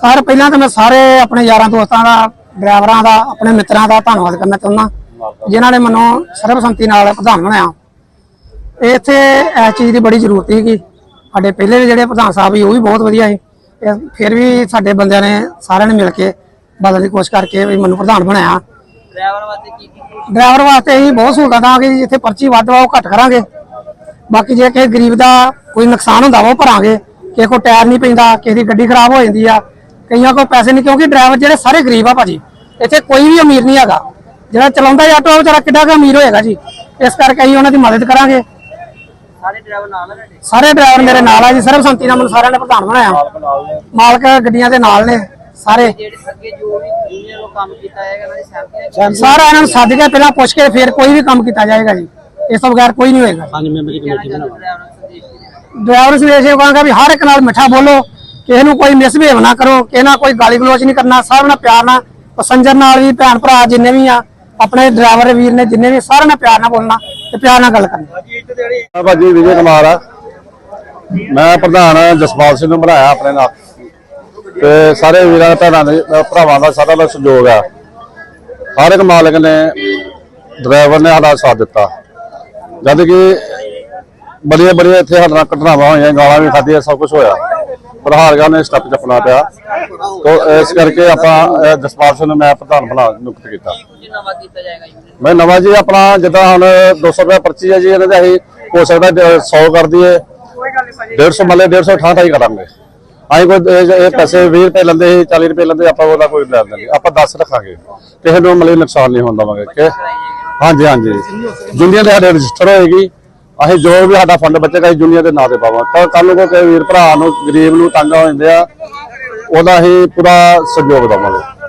Sir ਪਹਿਲਾਂ ਤਾਂ ਮੈਂ ਸਾਰੇ ਆਪਣੇ ਯਾਰਾਂ ਦੋਸਤਾਂ ਦਾ ਡਰਾਈਵਰਾਂ ਦਾ ਆਪਣੇ ਮਿੱਤਰਾਂ ਦਾ ਧੰਨਵਾਦ ਕਰਨਾ ਚਾਹੁੰਦਾ। ਜਿਨ੍ਹਾਂ ਨੇ ਮੈਨੂੰ ਸਰਬਸੰਮਤੀ ਨਾਲ ਪ੍ਰਧਾਨ ਬਣਾਇਆ। ਇੱਥੇ ਇਸ ਚੀਜ਼ ਦੀ ਬੜੀ ਜ਼ਰੂਰਤ ਸੀਗੀ ਸਾਡੇ ਪਹਿਲੇ ਦੇ ਜਿਹੜੇ ਪ੍ਰਧਾਨ ਸਾਹਿਬ ਸੀ ਉਹ ਵੀ ਬਹੁਤ ਵਧੀਆ ਸੀ। ਫਿਰ ਵੀ ਸਾਡੇ ਬੰਦਿਆਂ ਨੇ ਸਾਰਿਆਂ ਨੇ ਮਿਲ ਕੇ ਬਦਲਣ ਦੀ ਕੋਸ਼ਿਸ਼ ਕਰਕੇ ਵੀ ਮੈਨੂੰ ਪ੍ਰਧਾਨ ਬਣਾਇਆ। ਡਰਾਈਵਰ ਵਾਸਤੇ ਕੀ ਕੀ ਡਰਾਈਵਰ ਵਾਸਤੇ ਅਸੀਂ ਬਹੁਤ ਸਹੂਲਤਾਂ ਦਾਂਗੇ ਜਿੱਥੇ ਪਰਚੀ ਵੱਧ ਵਾ ਉਹ ਘੱਟ ਕਰਾਂਗੇ। ਬਾਕੀ ਜੇ ਕਿਸੇ ਗਰੀਬ ਦਾ ਕੋਈ ਨੁਕਸਾਨ ਹੁੰਦਾ ਵਾ ਉਹ ਭਰਾਂਗੇ। ਕਿਸੇ ਕੋ ਟਾਇਰ ਨਹੀਂ ਪੈਂਦਾ ਕਿਸੇ ਦੀ ਗੱਡੀ ਖਰਾਬ ਹੋ ਜਾਂਦੀ ਆ ਕਈਆਂ ਕੋਲ ਪੈਸੇ ਨਹੀਂ ਕਿਉਂਕਿ ਡਰਾਈਵਰ ਜਿਹੜੇ ਸਾਰੇ ਗਰੀਬ ਆ ਭਾਜੀ। ਇੱਥੇ ਕੋਈ ਵੀ ਅਮੀਰ ਨਹੀਂ ਹੈਗਾ। ਜਿਹੜਾ ਚਲਾਉਂਦਾ ਜੀ ਆਟੋ ਵਿਚਾਰਾ ਕਿੱਡਾ ਕੁ ਅਮੀਰ ਹੋਏਗਾ ਜੀ। ਇਸ ਕਰਕੇ ਅਸੀਂ ਉਹਨਾਂ ਦੀ ਮਦਦ ਕਰਾਂਗੇ। ਸਾਰੇ ਡਰਾਈਵਰ ਨਾਲ ਤੁਹਾਡੇ? ਸਾਰੇ ਡਰਾਈਵਰ ਮੇਰੇ ਨਾਲ ਆ ਜੀ। ਸਰਬਸੰਮਤੀ ਨਾਲ ਮੈਨੂੰ ਸਾਰਿਆਂ ਨੇ ਪ੍ਰਧਾਨ ਬਣਾਇਆ। ਮਾਲਕ ਗੱਡੀਆਂ ਦੇ ਨਾਲ ਨੇ ਸਾਰੇ। ਜਿਹੜੇ ਅੱਗੇ ਜੋ ਵੀ ਜਿਹਨੇ ਲੋਕ ਕੰਮ ਕੀਤਾ ਜਾਏਗਾ ਉਹਨਾਂ ਦੀ ਸਹਿਮਤੀ ਸਾਰਾ ਇਹਨਾਂ ਨੂੰ ਸੱਦ ਕੇ ਪਹਿਲਾਂ ਪੁੱਛ ਕੇ ਫਿਰ ਕੋਈ ਵੀ ਕੰਮ ਕੀਤਾ ਜਾਏਗਾ ਜੀ। ਇਸ ਤੋਂ ਬਗੈਰ ਕੋਈ ਨਹੀਂ ਹੋਏਗਾ। ਪੰਜ ਮੈਂਬਰੀ ਕਮੇਟੀ ਬਣਾਓ ਡਰਾਈਵਰ ਸੰਦੇਸ਼ ਕੀ ਦੇਣਾ ਡਰਾਈਵਰ ਸੰਦੇਸ਼ ਇਹ ਕਹਾਂਗਾ ਵੀ ਹਰ ਇੱਕ ਨਾਲ ਮਿੱਠਾ ਬੋਲੋ। ਕਿਸੇ ਨੂੰ ਕੋਈ ਮਿਸਬਿਹੇਵ ਨਾ ਕਰੋ ਕਿਸੇ ਨਾਲ ਕੋਈ ਗਾਲੀ ਗਲੋਚ ਨਹੀਂ ਕਰਨਾ ਸਭ ਨਾਲ ਪਿਆਰ ਨਾਲ, ਪੈਸੰਜਰ ਨਾਲ ਵੀ, ਭੈਣ ਭਰਾ ਜਿੰਨੇ ਵੀ ਆ, ਆਪਣੇ ਡਰਾਈਵਰ ਵੀਰ ਨੇ ਜਿੰਨੇ ਵੀ, ਸਾਰਿਆਂ ਨਾਲ ਪਿਆਰ ਨਾਲ ਬੋਲਣਾ ਤੇ ਪਿਆਰ ਨਾਲ ਗੱਲ ਕਰਨੀ। ਭਾਜੀ, ਵਿਜੇ ਕੁਮਾਰ ਆ। ਮੈਂ ਪ੍ਰਧਾਨ ਜਸਪਾਲ ਸਿੰਘ ਨੂੰ ਬਣਾਇਆ ਆਪਣੇ ਨਾਲ। ਤੇ ਸਾਰੇ ਵੀਰਾਂ, ਭੈਣਾਂ ਦੇ, ਭਰਾਵਾਂ ਦਾ ਸਾਡਾ ਦਾ ਸਹਿਯੋਗ ਆ। ਹਰ ਇੱਕ ਮਾਲਕ ਨੇ ਡਰਾਈਵਰ ਨੇ ਸਾਡਾ ਸਾਥ ਦਿੱਤਾ। ਜਦ ਕਿ ਬੜੀਆਂ ਬੜੀਆਂ ਇੱਥੇ ਸਾਡੇ ਨਾਲ ਘਟਨਾਵਾਂ ਹੋਈਆਂ, ਗਾਲਾਂ ਵੀ ਖਾਧੀਆਂ, ਸਭ ਕੁਝ ਹੋਇਆ। ਪਰ ਹਾਰ ਗਿਆ ਨੇ ਸਟੈਪ ਚੱਕਣਾ ਪਿਆ। ਤੋ ਇਸ ਕਰਕੇ ਆਪਾਂ ਜਸਪਾਲ ਸਿੰਘ ਨੂੰ ਮੈਂ ਪ੍ਰਧਾਨ ਬਣਾ ਨਿਯੁਕਤ ਕੀਤਾ। ਮੈਂ ਨਵਾਂ ਜੀ ਆਪਣਾ, ਜਿੱਦਾਂ ਹੁਣ 200 ਰੁਪਏ ਪਰਚੀ ਹੈ ਜੀ ਇਹਨਾਂ ਦੇ ਅਸੀਂ ਹੋ ਸਕਦਾ 100 ਕਰ ਦਈਏ। 150 ਮੱਲੇ 150 ਹੀ ਕਰਾਂਗੇ। ਅਸੀਂ ਕੋਈ, ਇਹ ਪੈਸੇ 20 ਰੁਪਏ ਲੈਂਦੇ ਸੀ 40 ਰੁਪਏ ਲੈਂਦੇ ਆਪਾਂ ਉਹਦਾ ਕੋਈ ਲੈ ਲੈਂਦੇ ਆਪਾਂ 10 ਰੱਖਾਂਗੇ। ਕਿਸੇ ਨੂੰ ਮੱਲੇ ਨੁਕਸਾਨ ਨਹੀਂ ਹੁੰਦਾ ਦਵਾਂਗੇ ਹਾਂਜੀ ਹਾਂਜੀ। ਜੁਨੀਅਰ ਦੇ ਸਾਡੇ ਰਜਿਸਟਰ ਹੋਏਗੀ। ਅਸੀਂ ਜੋ ਵੀ ਸਾਡਾ ਫੰਡ ਬਚੇਗਾ ਅਸੀਂ ਜੁਨੀਅਰ ਦੇ ਨਾਂ ਤੇ ਪਾਵਾਂ ਤਾਂ ਕੱਲ ਨੂੰ ਕੋਈ ਵੀਰ ਭਰਾ ਨੂੰ, ਗਰੀਬ ਨੂੰ ਤੰਗ ਹੋ ਜਾਂਦੇ ਆ, ਉਹਦਾ ਅਸੀਂ ਪੂਰਾ ਸਹਿਯੋਗ ਦੇਵਾਂਗੇ।